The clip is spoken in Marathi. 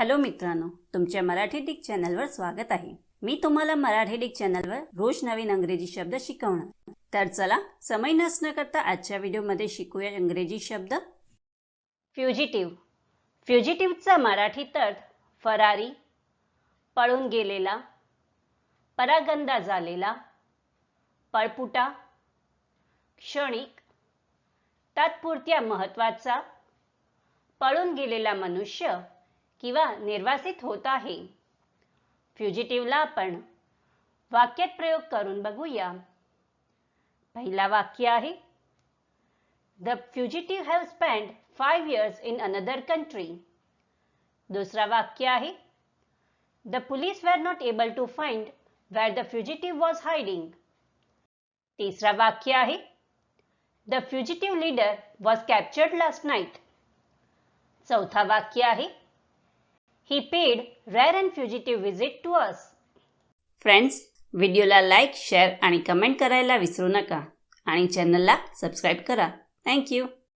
हॅलो मित्रांनो तुमच्या मराठी डिक चॅनलवर स्वागत आहे. मी तुम्हाला मराठी डिक चॅनलवर रोज नवीन अंग्रेजी शब्द शिकवणार. तर चला समय नसणं करता आजच्या व्हिडिओमध्ये शिकूया इंग्रजी शब्द. फ्युजिटिव्ह फ्युजिटिव्हचा मराठी अर्थ फरारी पळून गेलेला परागंदा झालेला पळपुटा क्षणिक तात्पुरत्या महत्त्वाचा पळून गेलेला मनुष्य किंवा निर्वासित होत आहे. फ्युजिटिव्हला आपण वाक्यात प्रयोग करून बघूया. पहिला वाक्य आहे the fugitive have spend five years in another country दुसरा वाक्य आहे the police were not able to find where the fugitive was hiding तिसरा वाक्य आहे the fugitive leader was captured last night चौथा वाक्य आहे he paid rare and fugitive visit to us friends व्हिडिओला लाईक शेअर आणि कमेंट करायला विसरू नका. आणि चॅनलला सबस्क्राईब करा. थँक्यू